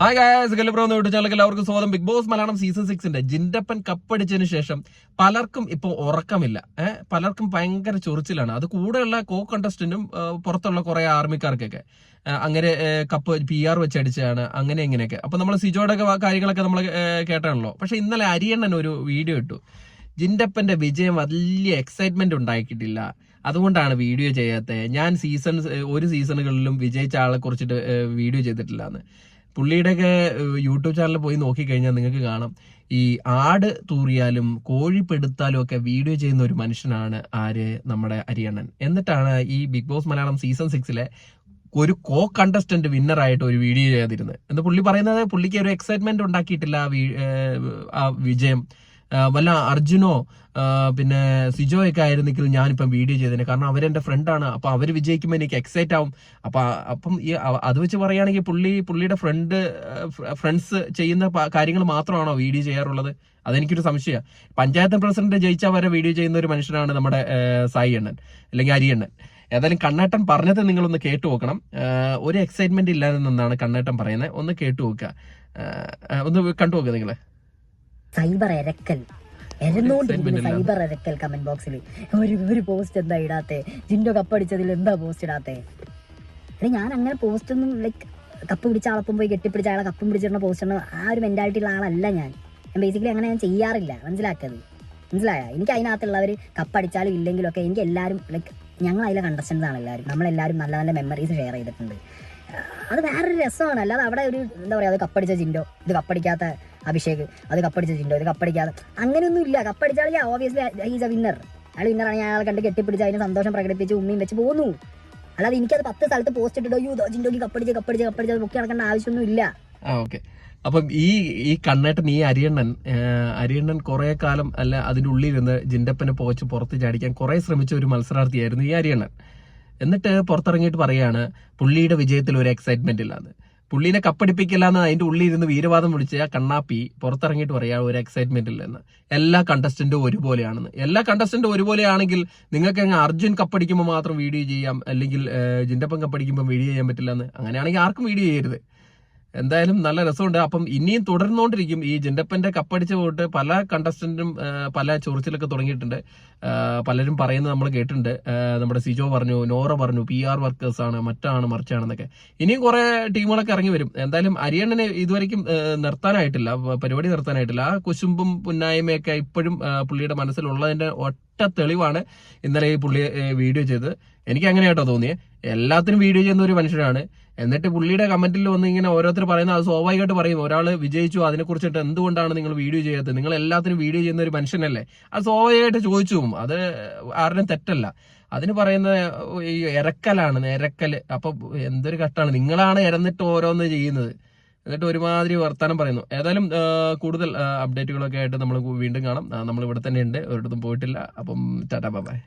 Hi guys ഗലിബ്രോ എന്ന് വിട്ടു ചാനലിൽ എല്ലാവർക്കും സ്വാഗതം. ബിഗ് ബോസ് മലയാളം സീസൺ സിക്സിന്റെ ജിൻഡപ്പൻ കപ്പടിച്ചതിന് ശേഷം പലർക്കും ഇപ്പോൾ ഉറക്കമില്ല. ഏഹ് പലർക്കും ഭയങ്കര ചൊറിച്ചിലാണ്. അത് കൂടെയുള്ള കോ കണ്ടസ്റ്റന്റും പുറത്തുള്ള കുറെ ആർമിക്കാർക്കൊക്കെ. അങ്ങനെ കപ്പ് പി ആർ വെച്ച് അടിച്ചതാണ്. അങ്ങനെ ഇങ്ങനെയൊക്കെ. അപ്പൊ നമ്മൾ സിജോയുടെ കാര്യങ്ങളൊക്കെ നമ്മൾ കേട്ടാണല്ലോ. പക്ഷെ ഇന്നലെ അരിയണ്ണൻ ഒരു വീഡിയോ ഇട്ടു. ജിൻഡപ്പന്റെ വിജയം വലിയ എക്സൈറ്റ്മെന്റ് ഉണ്ടാക്കിയിട്ടില്ല അതുകൊണ്ടാണ് വീഡിയോ ചെയ്യാത്തത് ഞാൻ സീസൺ ഒരു സീസണുകളിലും വിജയിച്ച ആളെ കുറിച്ചിട്ട് വീഡിയോ ചെയ്തിട്ടില്ല എന്ന് പുള്ളിയുടെയൊക്കെ യൂട്യൂബ് ചാനൽ പോയി നോക്കിക്കഴിഞ്ഞാൽ നിങ്ങൾക്ക് കാണാം. ഈ ആട് തൂറിയാലും കോഴി പെടുത്താലും ഒക്കെ വീഡിയോ ചെയ്യുന്ന ഒരു മനുഷ്യനാണ് ആര്? നമ്മുടെ അരിയണ്ണൻ. എന്നിട്ടാണ് ഈ ബിഗ് ബോസ് മലയാളം സീസൺ സിക്സിലെ ഒരു കോ കണ്ടസ്റ്റന്റ് വിന്നറായിട്ട് ഒരു വീഡിയോ ചെയ്തിരുന്നത് എന്ന് പുള്ളി പറയുന്നത് പുള്ളിക്ക് ഒരു എക്സൈറ്റ്മെന്റ് ഉണ്ടാക്കിയിട്ടില്ല ആ വിജയം. വല്ല അർജുനോ പിന്നെ സിജോ ഒക്കെ ആയിരുന്നെങ്കിൽ ഞാനിപ്പം വീഡിയോ ചെയ്തേനെ കാരണം അവരെന്റെ ഫ്രണ്ടാണ് അപ്പൊ അവർ വിജയിക്കുമ്പോൾ എനിക്ക് എക്സൈറ്റ് ആവും. അപ്പൊ അപ്പം ഈ അത് വെച്ച് പറയുകയാണെങ്കിൽ പുള്ളി പുള്ളിയുടെ ഫ്രണ്ട് ഫ്രണ്ട്സ് ചെയ്യുന്ന കാര്യങ്ങൾ മാത്രമാണോ വീഡിയോ ചെയ്യാറുള്ളത്? അതെനിക്കൊരു സംശയമാണ്. പഞ്ചായത്ത് പ്രസിഡന്റ് ജയിച്ചാൽ വരെ വീഡിയോ ചെയ്യുന്ന ഒരു മനുഷ്യനാണ് നമ്മുടെ സായി അണ്ണൻ അല്ലെങ്കിൽ അരിയണ്ണൻ ഏതായാലും കണ്ണേട്ടൻ പറഞ്ഞത് നിങ്ങളൊന്ന് കേട്ടു നോക്കണം. ഒരു എക്സൈറ്റ്മെന്റ് ഇല്ലാതെ നിന്നാണ് കണ്ണേട്ടൻ പറയുന്നത്. ഒന്ന് കേട്ടു നോക്കുക. ഒന്ന് കണ്ടു നോക്കുക നിങ്ങൾ. സൈബർ എരക്കൽ. എരന്നോണ്ടിരിക്കുന്നു സൈബർ എരക്കൽ കമന്റ് ബോക്സിൽ ഒരു ഒരു പോസ്റ്റ് എന്താ ഇടാത്തെ? ജിൻഡോ കപ്പടിച്ചതിൽ എന്താ പോസ്റ്റ് ഇടാത്തെ? അല്ലെ ഞാൻ അങ്ങനെ പോസ്റ്റ് ഒന്നും ലൈക്ക് കപ്പ് പിടിച്ച ആളൊപ്പം പോയി കെട്ടിപ്പിടിച്ച ആളെ കപ്പും പിടിച്ചിരുന്ന പോസ്റ്റ് ആ ഒരു മെന്റാലിറ്റി ഉള്ള ആളല്ല ഞാൻ. ഞാൻ ബേസിക്കലി അങ്ങനെ ഞാൻ ചെയ്യാറില്ല. മനസ്സിലാക്കിയത് മനസ്സിലായ? എനിക്ക് അതിനകത്തുള്ളവർ കപ്പടിച്ചാലും ഇല്ലെങ്കിലും ഒക്കെ എനിക്ക് എല്ലാവരും ലൈക്ക് ഞങ്ങൾ അതിലെ കണ്ടസ്റ്റൻസ് ആണ് എല്ലാവരും നമ്മളെല്ലാവരും നല്ല നല്ല മെമ്മറീസ് ഷെയർ ചെയ്തിട്ടുണ്ട്. അത് വേറൊരു രസമാണ്. അല്ലാതെ അവിടെ ഒരു എന്താ പറയുക അത് കപ്പടിച്ച ജിൻഡോ ഇത് കപ്പടിക്കാത്ത അഭിഷേക് അത് കപ്പടിച്ചിട്ടുണ്ടോ? ഇത് കപ്പടിക്കാതെ. അങ്ങനെയൊന്നും ഇല്ല കപ്പടിച്ചാൽ ഓബിയസ്ലി ഈസ് എ വിന്നർ അയാൾ വിന്നറാണ് അയാളെ കണ്ട് കെട്ടിപ്പിടിച്ച് അതിന് സന്തോഷം പ്രകടിപ്പിച്ച് ഉമ്മയും വെച്ച് പോന്നു. അല്ലാതെ എനിക്കത് പത്ത് സ്ഥലത്ത് പോസ്റ്റ് ഇട്ടിട്ടോ യൂ ജിൻഡോക്ക് കപ്പടിച്ച് കപ്പടിച്ച് കപ്പടിച്ച് പൊക്കി നടക്കേണ്ട ആവശ്യമൊന്നും ഇല്ല ഓക്കെ അപ്പം ഈ ഈ കണ്ണേട്ടൻ ഈ അരിയണ്ണൻ അരിയണ്ണൻ കുറെ കാലം അല്ല അതിന്റെ ഉള്ളിലിരുന്ന് ജിൻഡപ്പനെ പോച്ച് പുറത്ത് ചാടിക്കാൻ കുറെ ശ്രമിച്ച ഒരു മത്സരാർത്ഥിയായിരുന്നു ഈ അരിയണ്ണൻ. എന്നിട്ട് പുറത്തിറങ്ങിയിട്ട് പറയാണ് പുള്ളിയുടെ വിജയത്തിൽ ഒരു എക്സൈറ്റ്മെന്റ് ഇല്ലാന്ന്. പുള്ളീനെ കപ്പടിപ്പിക്കില്ല എന്ന് അതിന്റെ ഉള്ളിൽ ഇരുന്ന് വീരവാദം വിളിച്ച കണ്ണാപ്പി പുറത്തിറങ്ങിയിട്ട് പറയാ ഒരു എക്സൈറ്റ്മെന്റ് ഇല്ലെന്ന് എല്ലാ കണ്ടസ്റ്റന്റും ഒരുപോലെയാണെന്ന്. എല്ലാ കണ്ടസ്റ്റന്റും ഒരുപോലെയാണെങ്കിൽ നിങ്ങൾക്ക് അങ്ങ് അർജുൻ കപ്പടിക്കുമ്പോൾ മാത്രം വീഡിയോ ചെയ്യാം അല്ലെങ്കിൽ ജിൻഡപ്പം കപ്പടിക്കുമ്പോൾ വീഡിയോ ചെയ്യാൻ പറ്റില്ല എന്ന് അങ്ങനെയാണെങ്കിൽ ആർക്കും വീഡിയോ ചെയ്യരുത്. എന്തായാലും നല്ല രസമുണ്ട്. അപ്പം ഇനിയും തുടർന്നുകൊണ്ടിരിക്കും ഈ ജിൻഡപ്പന്റെ കപ്പടിച്ച പോയിട്ട് പല കണ്ടസ്റ്റന്റും പല ചൊറിച്ചിലൊക്കെ തുടങ്ങിയിട്ടുണ്ട്. പലരും പറയുന്നത് നമ്മൾ കേട്ടിട്ടുണ്ട്. നമ്മുടെ സിജോ പറഞ്ഞു നോറ പറഞ്ഞു പി ആർ വർക്കേഴ്സ് ആണ് മറ്റാണ് മറിച്ചാണെന്നൊക്കെ. ഇനിയും കുറെ ടീമുകളൊക്കെ ഇറങ്ങി വരും. എന്തായാലും അരിയണ്ണനെ ഇതുവരെയും ആ, നിർത്താനായിട്ടില്ല. പരിപാടി നിർത്താനായിട്ടില്ല. ആ കുശുമ്പും പുന്നായ്മയൊക്കെ ഇപ്പോഴും പുള്ളിയുടെ മനസ്സിലുള്ളതിന്റെ ഒറ്റ തെളിവാണ് ഇന്നലെ ഈ പുള്ളി വീഡിയോ ചെയ്ത് എനിക്ക് അങ്ങനെയാട്ടോ തോന്നിയത് എല്ലാത്തിനും വീഡിയോ ചെയ്യുന്ന ഒരു മനുഷ്യനാണ്. എന്നിട്ട് പുള്ളിയുടെ കമന്റിൽ വന്ന് ഇങ്ങനെ ഓരോരുത്തർ പറയുന്ന അത് സ്വാഭാവികമായിട്ട് പറയും. ഒരാൾ വിജയിച്ചു അതിനെക്കുറിച്ചിട്ട് എന്തുകൊണ്ടാണ് നിങ്ങൾ വീഡിയോ ചെയ്യാത്തത്? നിങ്ങൾ എല്ലാത്തിനും വീഡിയോ ചെയ്യുന്ന ഒരു മനുഷ്യനല്ലേ? അത് സ്വാഭാവികമായിട്ട് ചോദിച്ചു അത് ആരുടെയും തെറ്റല്ല. അതിന് പറയുന്ന ഈ ഇരക്കലാണ് ഇരക്കൽ അപ്പൊ എന്തൊരു കട്ടാണ്. നിങ്ങളാണ് ഇരന്നിട്ട് ഓരോന്ന് ചെയ്യുന്നത്. എന്നിട്ട് ഒരുമാതിരി വർത്തമാനം പറയുന്നു. ഏതായാലും കൂടുതൽ അപ്ഡേറ്റുകളൊക്കെ ആയിട്ട് നമ്മൾ വീണ്ടും കാണാം. നമ്മൾ ഇവിടെ തന്നെ ഉണ്ട്. ഒരിടത്തും പോയിട്ടില്ല. അപ്പം ടാറ്റാ ബൈ.